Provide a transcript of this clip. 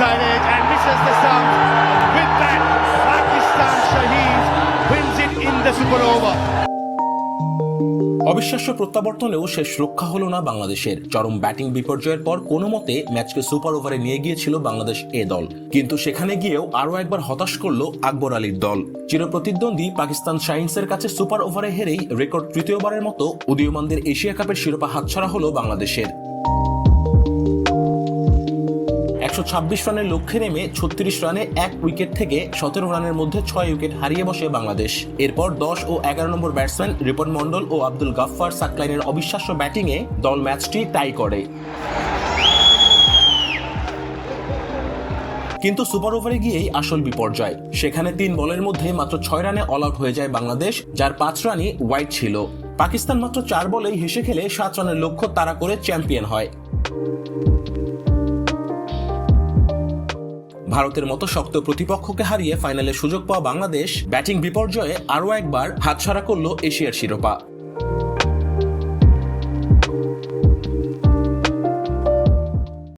edge and misses the stump. With that, Pakistan Shahid wins it in the super over. অবিশ্বাস্য প্রত্যাবর্তনেও শেষ রক্ষা হলো না বাংলাদেশের চরম ব্যাটিং বিপর্যয়ের পর কোনো মতে ম্যাচকে সুপার ওভারে নিয়ে গিয়েছিল বাংলাদেশ এ দল কিন্তু সেখানে গিয়েও আরও একবার হতাশ করল আকবর আলীর দল চিরপ্রতিদ্বন্দ্বী পাকিস্তান শাইন্সের কাছে সুপার ওভারে হেরেই রেকর্ড তৃতীয়বারের মতো উদীয়মানদের এশিয়া কাপের শিরোপা হাতছাড়া হলো বাংলাদেশের একশো ছাব্বিশ রানের লক্ষ্যে নেমে ছত্রিশ রানে এক উইকেট থেকে সতেরো রানের মধ্যে ছয় উইকেট হারিয়ে বসে বাংলাদেশ। এরপর দশ ও এগারো নম্বর ব্যাটসম্যান রিপন মন্ডল ও আব্দুল গাফফার সাকলাইনের অবিশ্বাস্য ব্যাটিংয়ে দল ম্যাচটি টাই করে। কিন্তু সুপার ওভারে গিয়েই আসল বিপর্যয়। সেখানে তিন বলের মধ্যে মাত্র ছয় রানে অল আউট হয়ে যায় বাংলাদেশ, যার পাঁচ রানই ওয়াইড ছিল। পাকিস্তান মাত্র চার বলেই হেসে খেলে সাত রানের লক্ষ্য তাড়া করে চ্যাম্পিয়ন হয়। ভারতের মতো শক্ত প্রতিপক্ষকে হারিয়ে ফাইনালে সুযোগ পাওয়া বাংলাদেশ ব্যাটিং বিপর্যয়ে আরও একবার হাতছাড়া করল এশিয়ার শিরোপা।